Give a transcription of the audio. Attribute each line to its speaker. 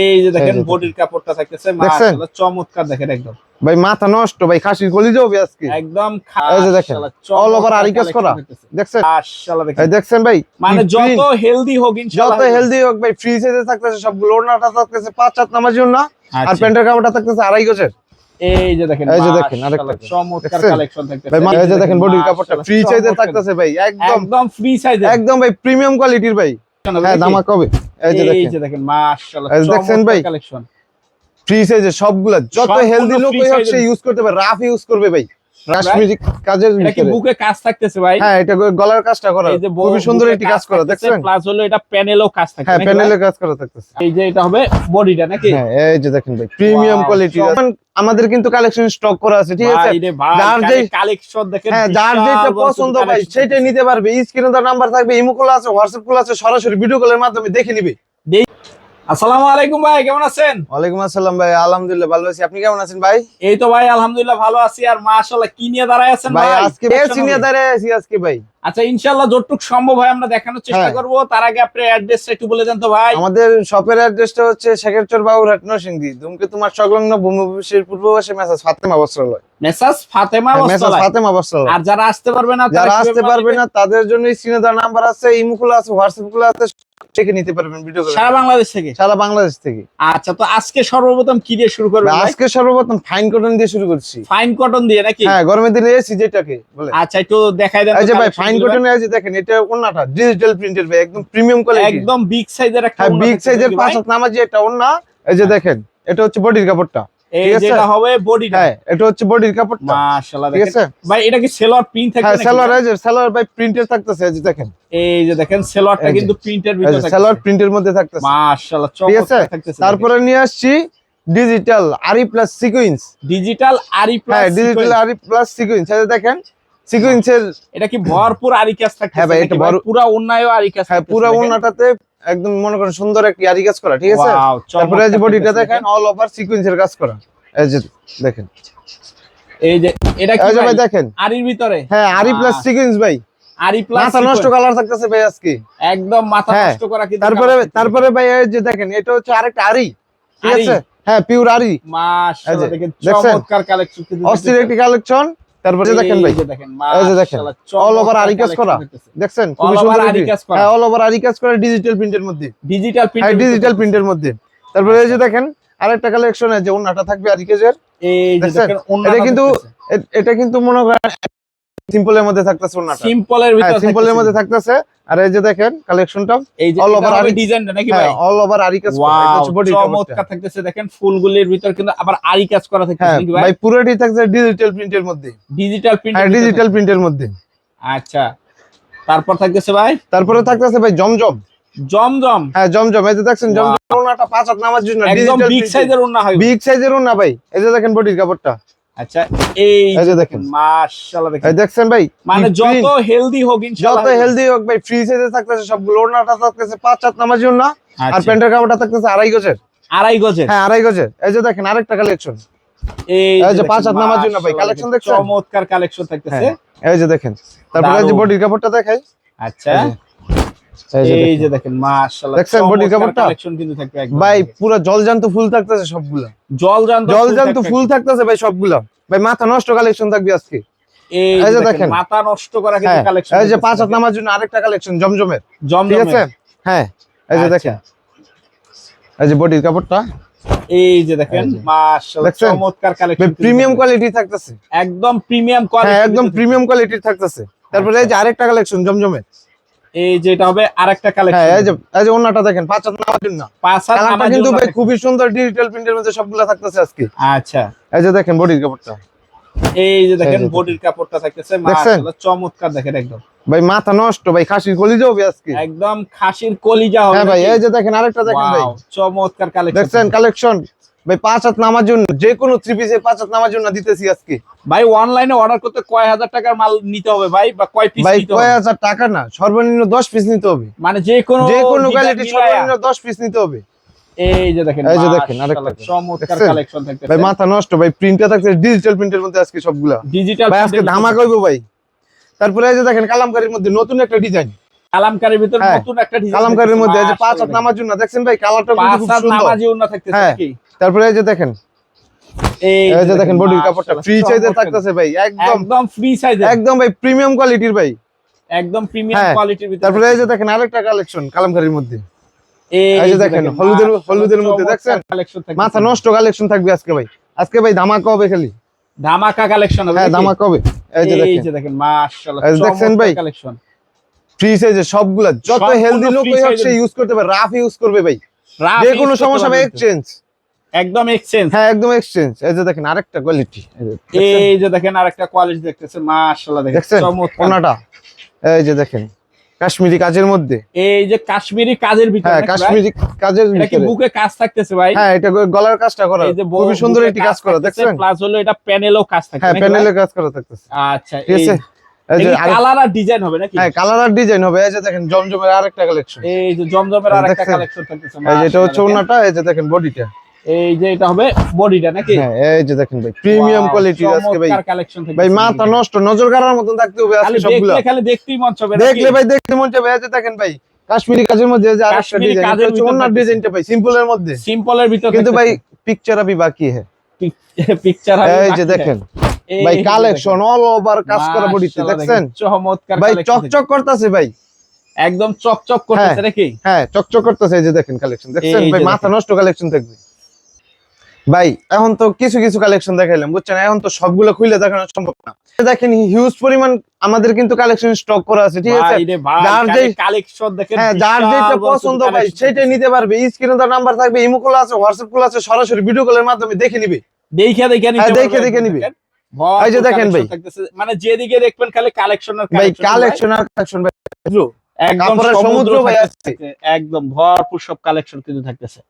Speaker 1: এই যে দেখেন বডির কাপড়টা থাকতেছে মাশাআল্লাহ চমৎকার দেখেন একদম।
Speaker 2: ভাই মাথা নষ্ট ভাই খাসির কলি যাবে আজকে।
Speaker 1: একদম
Speaker 2: এই যে দেখেন, all over আরিকাজ করা। দেখছেন?
Speaker 1: মাশাআল্লাহ দেখেন।
Speaker 2: এই দেখছেন ভাই
Speaker 1: মানে যত হেলদি হোক ইনশাআল্লাহ
Speaker 2: যত হেলদি হোক ভাই ফ্রি সাইজে থাকতেছে সবগুলো ওড়নাটা থাকতেছে পাঁচ নামার জন্য আর
Speaker 1: আচ্ছা,
Speaker 2: প্যান্টের কাপড়টা থাকতেছে আড়াই গজের।
Speaker 1: এই যে দেখেন
Speaker 2: এই যে দেখেন, আরেকটা।
Speaker 1: চমৎকার কালেকশন থাকতেছে।
Speaker 2: ভাই এই যে দেখেন বডির কাপড়টা ফ্রি সাইজে থাকতেছে ভাই একদম।
Speaker 1: একদম ফ্রি সাইজে
Speaker 2: একদম ভাই প্রিমিয়াম কোয়ালিটির ভাই। হ্যাঁ দামা কবে এই যে দেখেন।
Speaker 1: মাশাআল্লাহ
Speaker 2: দেখছেন ভাই?
Speaker 1: কালেকশন
Speaker 2: ফ্রি সাইজে সবগুলা যত হেলদি লোক ইউজ করতে পারে রাফ ইউজ করবে ভাই। কাশ্মীরি কাজের ভিতরে।
Speaker 1: বুকে কাজ থাকতেছে ভাই?
Speaker 2: হ্যাঁ এটা গলার কাজটা করা।
Speaker 1: এই যে ব-
Speaker 2: খুবই সুন্দর একটি কাজ করা দেখছেন?
Speaker 1: প্লাস হলো এটা প্যানেলও কাজ থাকে
Speaker 2: হ্যাঁ
Speaker 1: নাকি
Speaker 2: কাজ করা থাকতেছে।
Speaker 1: এই যে এটা হবে বডিটা নাকি?
Speaker 2: হ্যাঁ এই যে দেখেন ভাই প্রিমিয়াম কোয়ালিটি
Speaker 1: সব-
Speaker 2: আমাদের কিন্তু কালেকশন স্টক করা আছে ঠিক আছে? যার
Speaker 1: খালি
Speaker 2: যেই-
Speaker 1: কালেকশন দেখেন
Speaker 2: হ্যাঁ যার যেটা পছন্দ ভাই সেটাই নিতে পারবে। স্ক্রিনে তার নাম্বার থাকবে ইমো কল আছে হোয়াটসঅ্যাপ কল আছে সরাসরি ভিডিও কলের মাধ্যমে দেখে নিবে।
Speaker 1: আসসালামু আলাইকুম ভাই কেমন আছেন?
Speaker 2: ওয়ালাইকুম আসসালাম ভাই আলহামদুলিল্লাহ ভালো আছি। আপনি কেমন আছেন ভাই?
Speaker 1: এই তো ভাই আলহামদুলিল্লাহ ভালো আছি। আর মাশাআল্লাহ কি নিয়ে দাঁড়ায় আছেন
Speaker 2: ভাই দাঁড়িয়ে আছি আজকে ভাই।
Speaker 1: আচ্ছা ইনশাআল্লাহ যতটুক সম্ভব হয় আমরা দেখানোর চেষ্টা
Speaker 2: হ্যাঁ।
Speaker 1: করব। তার আগে আপনি অ্যাড্রেসটা একটু বলে দেন তো ভাই।
Speaker 2: আমাদের শপের অ্যাড্রেসটা হচ্ছে শেখেরচর বাবুরহাট নরসিংদী। ধুমকে তোমার সংলগ্ন ভূমিপুষের পূর্ব পাশে মেসাজ ফাতেমা বস্ত্রালয়।
Speaker 1: মেসাজ ফাতেমা
Speaker 2: মেসাজ
Speaker 1: বস্ত্রালয়।
Speaker 2: ফাতেমা বস্ত্রালয়।
Speaker 1: আর যারা আসতে পারবে না
Speaker 2: যারা আসতে পারবে? না তাদের জন্য স্ক্রিনে দেওয়া নাম্বার আছে ইমো খোলা আছে হোয়াটসঅ্যাপ খোলা আছে চেকে নিতে পারবেন ভিডিও করে
Speaker 1: সারা বাংলাদেশ থেকে?
Speaker 2: সারা বাংলাদেশ থেকে।
Speaker 1: আচ্ছা তো আজকে সর্বপ্রথম কি দিয়ে শুরু করবেন
Speaker 2: আজকে সর্বপ্রথম ফাইন কটন দিয়ে শুরু করছি।
Speaker 1: ফাইন কটন দিয়ে নাকি?
Speaker 2: হ্যাঁ গরমের দিনে এসি যেটাকে বলে।
Speaker 1: আচ্ছা একটু দেখাই দেন
Speaker 2: যে ভাই ফাইন। কটনে আছে দেখেন এটা ওন্নাটা ডিজিটাল প্রিন্টের ভাই একদম প্রিমিয়াম কোয়ালিটি
Speaker 1: একদম বিগ সাইজের একটা
Speaker 2: হ্যাঁ বিগ সাইজের? পাঁচ নামাজি একটা ওন্না। এই যে দেখেন এটা হচ্ছে বডির কাপড়টা।
Speaker 1: এই যেটা হবে বডিটা।
Speaker 2: হ্যাঁ এটা হচ্ছে বডির কাপড়টা।
Speaker 1: মাশাআল্লাহ
Speaker 2: ঠিক আছে?
Speaker 1: ভাই এটা কি প্রিন্ট
Speaker 2: হ্যাঁ
Speaker 1: ভাই?
Speaker 2: এই যে সেলোয়ার ভাই প্রিন্টের থাকতেছে এই যে দেখেন।
Speaker 1: এই যে দেখেন সেলোয়ারটা কিন্তু প্রিন্টের ভিতরে থাকছে
Speaker 2: সেলোয়ার প্রিন্টের মধ্যে থাকতেছে।
Speaker 1: মাশাআল্লাহ
Speaker 2: ঠিক আছে?
Speaker 1: চমৎকার থাকতেছে
Speaker 2: তারপরে নিয়ে আসছি digital aari plus sequins
Speaker 1: digital aari plus
Speaker 2: হ্যাঁ ডিজিটাল আরি প্লাস সিকুইন্স এই দেখেন সিকুইন্সের
Speaker 1: এটা কি ভরপুর আরি কাজ থাকছে
Speaker 2: হ্যাঁ ভাই, এটা
Speaker 1: পুরো অন্যায় আরি কাজ
Speaker 2: হ্যাঁ পুরো। ওন্নাটাতে একদম মনে করেন সুন্দর একটি আরি কাজ করা ঠিক আছে? তারপরে এই যে বডিটা দেখেন অল ওভার সিকুয়েন্সের কাজ করা। এই যে দেখেন।
Speaker 1: এই যে এটা কি ভাই
Speaker 2: দেখেন।
Speaker 1: আরির ভিতরে?
Speaker 2: হ্যাঁ আরি প্লাস সিকুয়েন্স ভাই।
Speaker 1: আরি প্লাস
Speaker 2: মাথা নষ্ট কালার থাকতেছে ভাই আজকে।
Speaker 1: একদম মাথা
Speaker 2: হ্যাঁ,
Speaker 1: নষ্ট করা কিন্তু
Speaker 2: তারপরে তারপরে ভাই এই যে দেখেন এটা হচ্ছে আরেকটা আরি ঠিক আছে? হ্যাঁ পিওর আরি।
Speaker 1: মাশাআল্লাহ দেখেন চমৎকার কালেকশন
Speaker 2: অস্থির একটি কালেকশন তারপরে দেখেন ভাই। এই যে দেখেন, all over আরি কাজ করা। দেখছেন খুবই সুন্দর
Speaker 1: আরি কাজ করা।
Speaker 2: হ্যাঁ অল ওভার আরি কাজ করা ডিজিটাল প্রিন্টের মধ্যে।
Speaker 1: ডিজিটাল প্রিন্ট
Speaker 2: হ্যাঁ ডিজিটাল প্রিন্টের মধ্যে। তারপরে এই যে দেখেন আরেকটা কালেকশন আছে যে ওন্নাটা থাকবে আরি কাজের
Speaker 1: এই যে দেখেন
Speaker 2: এটা কিন্তু এটা কিন্তু মনে করেন সিম্পলের মধ্যে থাকতেছে
Speaker 1: সিম্পলের
Speaker 2: হ্যাঁ
Speaker 1: ভিতরে
Speaker 2: সিম্পলের মধ্যে থাকতেছে। আর এই যে দেখেন কালেকশনটা
Speaker 1: এই যে
Speaker 2: all
Speaker 1: ওভার
Speaker 2: আরি-
Speaker 1: ডিজাইনটা নাকি
Speaker 2: হ্যাঁ
Speaker 1: ভাই?
Speaker 2: অল ওভার আরি কাজ করা হচ্ছে বডি
Speaker 1: চমৎকার থাকতেছে দেখেন ফুলগুলির ভিতর কিন্তু আবার আরি কাজ করা
Speaker 2: হ্যাঁ ভাই?
Speaker 1: ভাই
Speaker 2: পুরোটি থাকছে ডিজিটাল প্রিন্টের মধ্যে।
Speaker 1: ডিজিটাল প্রিন্ট
Speaker 2: হ্যাঁ ডিজিটাল প্রিন্টের মধ্যে।
Speaker 1: আচ্ছা তারপর থাকতেছে ভাই?
Speaker 2: তারপরে থাকতেছে ভাই জমজম।
Speaker 1: জমজম।
Speaker 2: হ্যাঁ জমজম এই যে দেখছেন জমজম ওনাটা পাঁচ হাত নামার জন্য
Speaker 1: একদম বিগ সাইজের ওন্না হয়।
Speaker 2: বিগ সাইজের না ভাই। এই যে দেখেন বডির কাপড়টা।
Speaker 1: আচ্ছা এই
Speaker 2: এই যে দেখেন।
Speaker 1: মাশাআল্লাহ দেখেন।
Speaker 2: দেখছেন ভাই
Speaker 1: মানে যত হেলদি হোক ইনশাআল্লাহ
Speaker 2: যত হেলদি হোক ভাই ফ্রি সাইজে থাকতেছে সবগুলো ওনাটা থাকতেছে পাঁচ নামার জন্য। আর
Speaker 1: আচ্ছা,
Speaker 2: প্যান্টের কাপড়টা থাকতেছে আড়াই গজের।
Speaker 1: আড়াই গজের?
Speaker 2: হ্যাঁ আড়াই গজের। এই যে দেখেন আরেকটা কালেকশন
Speaker 1: এই
Speaker 2: যে পাঁচ নামার জন্য ভাই, দেখছেন?
Speaker 1: চমৎকার কালেকশন থাকতেছে।
Speaker 2: হ্যাঁ এই যে দেখেন। তারপরে যে বডির কাপড়টা দেখাই।
Speaker 1: আচ্ছা।
Speaker 2: এই যে দেখেন।
Speaker 1: দেখেন মাশাআল্লাহ
Speaker 2: দেখছেন body কাপড়টা?
Speaker 1: কালেকশন কিন্তু থাকবে একদম
Speaker 2: ভাই পুরো জলজান্ত ফুল থাকতেছে সবগুলা।
Speaker 1: জল
Speaker 2: জলজান্ত ফুল থাকতেছে ভাই সবগুলা। ভাই মাথা নষ্ট কালেকশন থাকবে আজকে।
Speaker 1: এই
Speaker 2: এই
Speaker 1: যে
Speaker 2: যে
Speaker 1: দেখেন
Speaker 2: দেখেন।
Speaker 1: মাথা নষ্ট করা কিন্তু
Speaker 2: হ্যাঁ
Speaker 1: কালেকশন
Speaker 2: এই যে পাঁচ হাত নামার জন্য আরেকটা কালেকশন জমজমের। ঠিক আছে? হ্যাঁ এই যে
Speaker 1: আচ্ছা।
Speaker 2: দেখেন। এই যে বডির কাপড়টা।
Speaker 1: এই যে দেখেন চমৎকার কালেকশন
Speaker 2: প্রিমিয়াম কোয়ালিটি থাকতেছে।
Speaker 1: একদম প্রিমিয়াম কোয়ালিটি
Speaker 2: একদম প্রিমিয়াম কোয়ালিটির থাকতেছে। তারপরে এই যে আরেকটা কালেকশন জমজমের।
Speaker 1: এই হবে আরেকটা
Speaker 2: হ্যাঁ এই যে এই যে ওন্নাটা দেখেন পাঁচ হাত নামার জন্য
Speaker 1: পাঁচ হাত নামার
Speaker 2: কিন্তু ভাই খুবই সুন্দর ডিজিটাল প্রিন্টের মধ্যে সবগুলা থাকতেছে আজকে।
Speaker 1: আচ্ছা।
Speaker 2: এই যে দেখেন বডির কাপড়টা।
Speaker 1: এই যে দেখেন বডির কাপড়টা থাকতেছে
Speaker 2: দেখছেন?
Speaker 1: মাশাআল্লাহ চমৎকার দেখেন একদম।
Speaker 2: ভাই মাথা নষ্ট ভাই খাসির কলি যাবে আজকে।
Speaker 1: একদম খাসির কলিজা হবে
Speaker 2: হ্যাঁ ভাই এই যে দেখেন আরেকটা দেখেন ভাই।
Speaker 1: চমৎকার কালেকশন
Speaker 2: কালেকশন ভাই পাঁচ হাত নামার জন্য যে কোনো থ্রি পাঁচ হাত নামার জন্য দিতেছি আজকে।
Speaker 1: ভাই অনলাইনে অর্ডার করতে কয় হাজার টাকার মাল নিতে হবে ভাই? বা কয় পিস
Speaker 2: ভাই কয় হাজার টাকা না সর্বনিম্ন দশ পিস নিতে হবে।
Speaker 1: মানে যে কোনো
Speaker 2: যে কোনো কোয়ালিটি সর্বনিম্ন দশ পিস নিতে হবে।
Speaker 1: এই যে দেখেন
Speaker 2: এই যে দেখেন, আরেকটা।
Speaker 1: চমৎকার কালেকশন থাকতেছে
Speaker 2: ভাই মাথা নষ্ট ভাই প্রিন্টটা থাকছে ডিজিটাল প্রিন্টের মধ্যে আজকে সবগুলা।
Speaker 1: ডিজিটাল
Speaker 2: ভাই আজকে ধামা কইবো ভাই। তারপরে এই যে দেখেন কালামকারীর মধ্যে নতুন একটা ডিজাইন
Speaker 1: কালামকারীর ভিতর
Speaker 2: হ্যাঁ,
Speaker 1: নতুন একটা ডিজাইন
Speaker 2: কালামকারীর মধ্যে যে পাঁচ হাত জন্য দেখছেন ভাই? কালারটা কিন্তু খুব সুন্দর।
Speaker 1: নামাজি উন্নত থাকতেছে। নাকি?
Speaker 2: তারপরে এই যে দেখেন।
Speaker 1: এই
Speaker 2: যে দেখেন বডির কাপড়টা ফ্রি থাকতেছে ভাই একদম।
Speaker 1: একদম ফ্রি
Speaker 2: একদম ভাই প্রিমিয়াম কোয়ালিটির ভাই।
Speaker 1: একদম প্রিমিয়াম কোয়ালিটির ভিতরে।
Speaker 2: তারপরে এই যে দেখেন আরেকটা কালেকশন কালামকারীর মধ্যে।
Speaker 1: এই
Speaker 2: যে দেখেন, হলুদের- হলুদের মধ্যে দেখছেন? মাথা নষ্ট কালেকশন থাকবে আজকে ভাই। আজকে ভাই ধামাকা হবে খালি।
Speaker 1: ধামাকা কালেকশন হবে
Speaker 2: হ্যাঁ ধামাকা হবে। এই যে দেখেন।
Speaker 1: মাশাআল্লাহ
Speaker 2: দেখছেন ভাই?
Speaker 1: কালেকশন
Speaker 2: ফ্রি সাইজের সবগুলা যত হেলদি লোক সে ইউজ করতে পারে। রাফ ইউজ করবে ভাই। যে কোনো সমস্যা হবে এক্সচেঞ্জ
Speaker 1: একদম এক্সচেঞ্জ
Speaker 2: হ্যাঁ একদম এক্সচেঞ্জ এই যে দেখেন আরেকটা কোয়ালিটি
Speaker 1: এই যে দেখেন আরেকটা কোয়ালিটি দেখতেছেন মাশাআল্লাহ দেখেন
Speaker 2: দেখছেন
Speaker 1: চমৎকার।
Speaker 2: কোনাটা এই যে দেখেন কাশ্মীরি কাজের মধ্যে।
Speaker 1: এই যে কাশ্মীরি কাজের ভিতরে
Speaker 2: হ্যাঁ কাশ্মীরি কাজের ভিতরে।
Speaker 1: বুকে কাজ থাকতেছে ভাই?
Speaker 2: হ্যাঁ এটা গলার কাজটা করা।
Speaker 1: এই যে ব-
Speaker 2: খুবই সুন্দর একটি কাজ করা দেখছেন?
Speaker 1: প্লাস হলো এটা প্যানেলও কাজ থাকে
Speaker 2: হ্যাঁ? প্যানেলের কাজ করা থাকতেছে।
Speaker 1: আচ্ছা
Speaker 2: ঠিক আছে?
Speaker 1: কালার আর ডিজাইন হবে নাকি
Speaker 2: হ্যাঁ কালার আর ডিজাইন হবে এই যে দেখেন জমজমের আরেকটা কালেকশন
Speaker 1: এই যে জমজমের আরেকটা কালেকশন থাকতেছে
Speaker 2: এই যে এটা হচ্ছে ওনাটা এই যে দেখেন বডিটা
Speaker 1: এই যে এটা হবে বডিটা নাকি
Speaker 2: হ্যাঁ এই যে দেখেন ভাই প্রিমিয়াম কোয়ালিটির আজকে ভাই
Speaker 1: কালেকশন
Speaker 2: ভাই মাথা নষ্ট নজর কাড়ার মতন থাকতে হবে আজকে সবগুলা
Speaker 1: দেখলে খালি দেখতেই মন চাবে
Speaker 2: দেখলে ভাই দেখতে মন চাবে এই যে দেখেন ভাই কাশ্মীরি কাজের মধ্যে যে আরেকটা ডিজাইন হচ্ছে ওনার ডিজাইনটা ভাই সিম্পলের মধ্যে
Speaker 1: সিম্পলের ভিতর
Speaker 2: কিন্তু ভাই পিকচার আবি বাকি হ্যাঁ
Speaker 1: পিকচার
Speaker 2: এই যে দেখেন ভাই কালেকশন অল ওভার কাজ করা বডিতে দেখছেন?
Speaker 1: চমৎকার
Speaker 2: ভাই চকচক করতেছে ভাই।
Speaker 1: একদম চকচক করতেছে
Speaker 2: হ্যাঁ।
Speaker 1: নাকি?
Speaker 2: হ্যাঁ চকচক করতেছে এই যে দেখেন কালেকশন দেখছেন? ভাই মাথা নষ্ট কালেকশন থাকবে ভাই এখন তো কিছু কিছু কালেকশন দেখাইলাম বুঝছেন? এখন তো সবগুলো খুলে দেখানো সম্ভব না। দেখেন হিউজ পরিমাণ আমাদের কিন্তু কালেকশন স্টক করা আছে ঠিক আছে? যার যেই-
Speaker 1: কালেকশন দেখেন
Speaker 2: হ্যাঁ যার যেটা পছন্দ ভাই সেটাই নিতে পারবে। স্ক্রিনে তার নাম্বার থাকবে ইমো কল আছে হোয়াটসঅ্যাপ কল আছে সরাসরি ভিডিও কলের মাধ্যমে দেখে নিবে।
Speaker 1: দেখে দেখে নিতে
Speaker 2: হ্যাঁ, দেখে দেখে নিবে। এই যে দেখেন ভাই।
Speaker 1: মানে যেদিকে দেখবেন খালি কালেকশন
Speaker 2: ভাই কালেকশন আর কালেকশন ভাই।
Speaker 1: একদম
Speaker 2: সমুদ্র ভাই আছে।
Speaker 1: একদম ভরপুর সব কালেকশন কিন্তু থাকতেছে।